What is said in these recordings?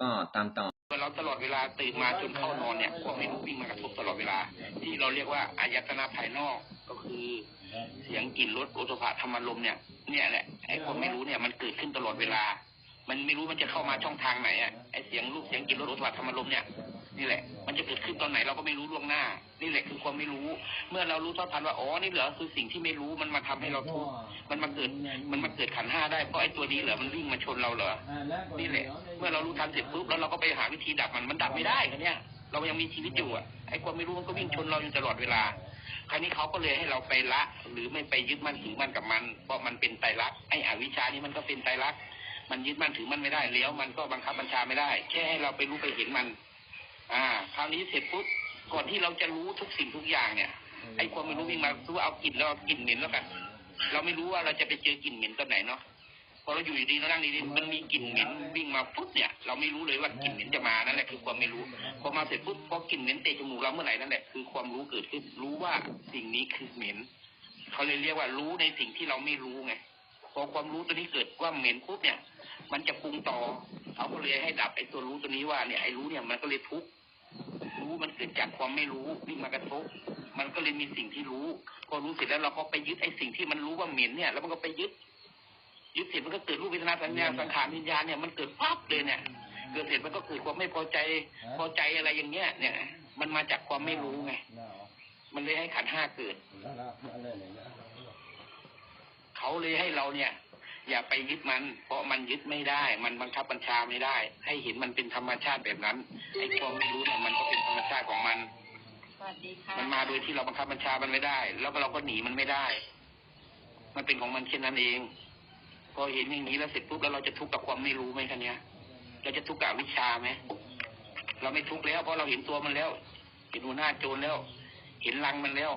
ก็ตามต่อเราตลอดเวลาตื่นมาจนเข้านอนเนี่ยพวกมไม่รู้วิ่งมากระทบตลอดเวลา ที่เราเรียกว่าอายตนะภายนอกก็คือเสียงกลิ่นรสโอโตพาธรรมลมเนี่ยเนี่ยแหละไอ้ความไม่รู้เนี่ยมันเกิดขึ้นตลอดเวลา มันไม่รู้มันจะเข้ามาช่องทางไหนอะไอ้เสียงรูปเสียงกลิ่นรสโอโตพาธรรมลมเนี่ย นี่แหละ มันจะเกิดขึ้นตอนไหนเราก็ไม่รู้ล่วงหน้า นี่แหละคือความไม่รู้ เมื่อเรารู้เท่าทันว่าอ๋อนี่เหรอคือสิ่งที่ไม่รู้มันมาทำให้เราทุกข์มันมาเกิดมันมาเกิดขันห้าได้เพราะไอ้ตัวนี้เหรอมันวิ่งมาชนเราเหรอนี่แหละ เมื่อเรารู้ทันเสร็จปุ๊บแล้วเราก็ไปหาวิธีดับมันมันดับไม่ได้เนี้ยเรายังมีชีวิตอยู่อะไอ้ความไม่รู้มันก็วิ่งชนเราอยู่ตลอดเวลา คราวนี้เขาก็เลยให้เราไปละ หรือไม่ไปยึดมั่นถือมั่นกับมัน เพราะมันเป็นไตรลักษณ์ไอ้อวิชชานี่มันก็เป็นไตรลักษณ์มันยึดมั่นถือมั่นไม่ได้แล้ว มันก็บังคับบัญชาไม่ได้ แค่ให้เราไปรู้ไปเห็นมัน อ่า คราวนี้เสร็จปุ๊บก่อนที่เราจะรู้ทุกสิ่งทุกอย่างเนี่ยไอ้ความไม่รู้วิ่งมารู้ว่าเอากลิ่นแล้วเอากลิ่นเหม็นแล้วกัน เราไม่รู้ว่าเราจะไปเจอกลิ่นเหม็นตอนไหนเนาะพอเราอยู่ดีๆเรานั่งดีๆมันมีกลิ่นเหม็นวิ่งมาปุ๊บเนี่ย เราไม่รู้เลยว่ากลิ่นเหม็นจะมานั่นแหละคือความไม่รู้พอมาเสร็จปุ๊บพอกลิ่นเหม็นเตะจมูกเราเมื่อไหร่นั่นแหละคือความรู้เกิดขึ้นรู้ว่าสิ่งนี้คือเหม็นเขาเลยเรียกว่ารู้ในสิ่งที่เราไม่รู้ไงพอความรู้ตัวนี้เกิดว่าเหม็นปุ๊บเนี่ย มันจะปรุงต่อเขาก็เลยให้ดับไอ้ตัวรู้ตัวนี้ว่าเนี่ยไอ้รู้เนี่ยมันก็เลยทุกข์รู้มันเกิดจากความไม่รู้วิ่งมากระทบ มันก็เลยมีสิ่งที่รู้ พอรู้เสร็จแล้วเราก็ไปยึดไอ้สิ่งที่มันรู้ว่าเหม็นเนี่ย แล้วมันก็ไปยึด ยึดเสร็จมันก็เกิดรูปเวทนาสัญญาสังขารวิญญาณเนี่ยมันเกิดปั๊บเลยเนี่ย เกิดเสร็จมันก็เกิดความไม่พอใจ พอใจอะไรอย่างเงี้ย เนี่ย มันมาจากความไม่รู้ไง มันเลยให้ขันธ์ห้าเกิด เขาเลยให้เราเนี่ย อย่าไปยึดมัน เพราะมันยึดไม่ได้ มันบังคับบัญชาไม่ได้ ให้เห็นมันเป็นธรรมชาติแบบนั้นไอ้ความไม่รู้เนี่ยมันก็เป็นธรรมชาติของมันสวัสดีค่ะมันมาโดยที่เราบังคับบัญชามันไม่ได้ แล้วก็เราก็หนีมันไม่ได้ มันเป็นของมันเช่นนั้นเอง พอเห็นอย่างนี้แล้วเสร็จปุ๊บแล้วเราจะทุกข์กับความไม่รู้ไหมคะเนี้ยเราจะทุกข์กับอวิชชาไหมเราไม่ทุกข์แล้วเพราะเราเห็นตัวมันแล้ว เห็นหัวหน้าโจรแล้ว เห็นรังมันแล้ว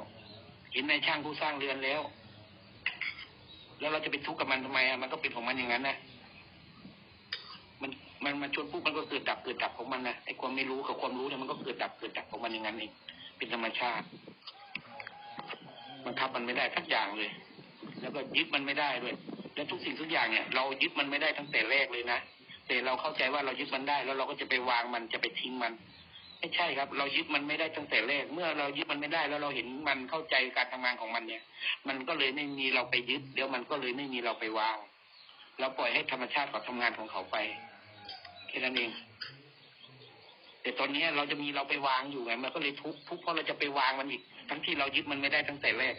เห็นนายช่างผู้สร้างเรือนแล้ว แล้วเราจะไปทุกข์กับมันทำไมอะมันก็เป็นของมันอย่างนั้นนะมันมันมันชวนปุ๊บมันก็เกิดดับเกิดดับของมันนะไอ้ความไม่รู้กับความรู้เนี่ยมันก็เกิดดับเกิดดับของมันอย่างนั้นเองเป็นธรรมชาติบังคับมันไม่ได้ทักอย่างเลย แล้วก็ยึดมันไม่ได้ด้วยและทุกสิ่งทุกอย่างเนี่ย เรายึดมันไม่ได้ตั้งแต่แรกเลยนะแต่เราเข้าใจว่าเรายึดมันได้ แล้วเราก็จะไปวางมันจะไปทิ้งมัน ไม่ใช่ครับ เรายึดมันไม่ได้ตั้งแต่แรก เมื่อเรายึดมันไม่ได้แล้วเราเห็นมันเข้าใจการทำงานของมันเนี่ย มันก็เลยไม่มีเราไปยึดเดี๋ยวมันก็เลยไม่มีเราไปวาง เราปล่อยให้ธรรมชาติเขาทำงานของเขาไปแค่นั้นเอง แต่ตอนนี้เราจะมีเราไปวางอยู่ไงมันก็เลยทุกทุกเพราะเราจะไปวางมันอีก ทั้งที่เรายึดมันไม่ได้ตั้งแต่แรก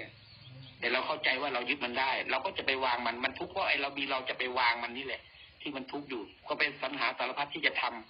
แต่เราเข้าใจว่าเรายึดมันได้ เราก็จะไปวางมันมันทุกเพราะไอ้เรามีเราจะไปวางมันนี่แหละ ที่มันทุกอยู่ ก็เป็นสัญหาสารพัดที่จะทำ